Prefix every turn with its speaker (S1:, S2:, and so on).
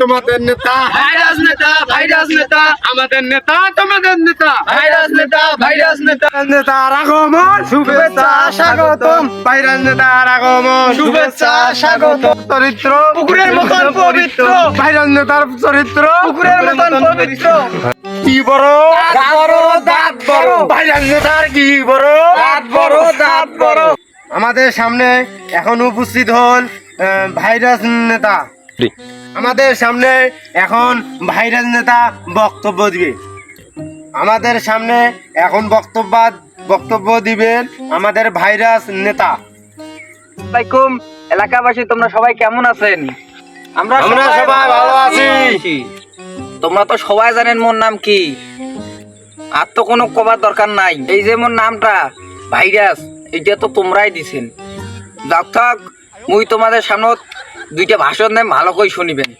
S1: তোমাদের নেতা।
S2: ভাইরাস নেতা ভাইরাস নেতা।
S1: আমাদের নেতা তোমাদের নেতা।
S2: ভাইরাস নেতা ভাইরাস নেতা।
S1: নেতার আগমন। শুভেচ্ছা স্বাগতম। ভাইরাস নেতার আগমন।
S2: শুভেচ্ছা, স্বাগতম।
S1: চরিত্র।
S2: পুকুরের মতন পবিত্র।
S1: ভাইরাস নেতার চরিত্র।
S2: পুকুরের মতন পবিত্র।
S1: কি বড়?
S2: দাঁত বড়, দাঁত বড়।
S1: ভাইরাস নেতার কি বড়?
S2: দাঁত বড় দাঁত বড়।
S1: আমাদের সামনে এখন উপস্থিত হল ভাইরাস নেতা। আমাদের সামনে এখন ভাইরাস নেতা বক্তব্য দিবে। আমাদের সামনে এখন বক্তব্য বক্তব্য দিবেন আমাদের ভাইরাস নেতা।
S2: আসসালামাইকুম এলাকাবাসী তোমরা সবাই কেমন আছেন? আমরা
S1: আমরা সবাই ভালো আছি।
S2: তোমরা তো সবাই জানেন মোর নাম কি। আর তো কোনো কবার দরকার নাই। এই যে মোর নামটা ভাইরাস এটা তো তোমরাই দিছেন। যাক থাক মুই তোমাদের সামনে দুইটা ভাষণ দেন ভালো করে শুনিবেন।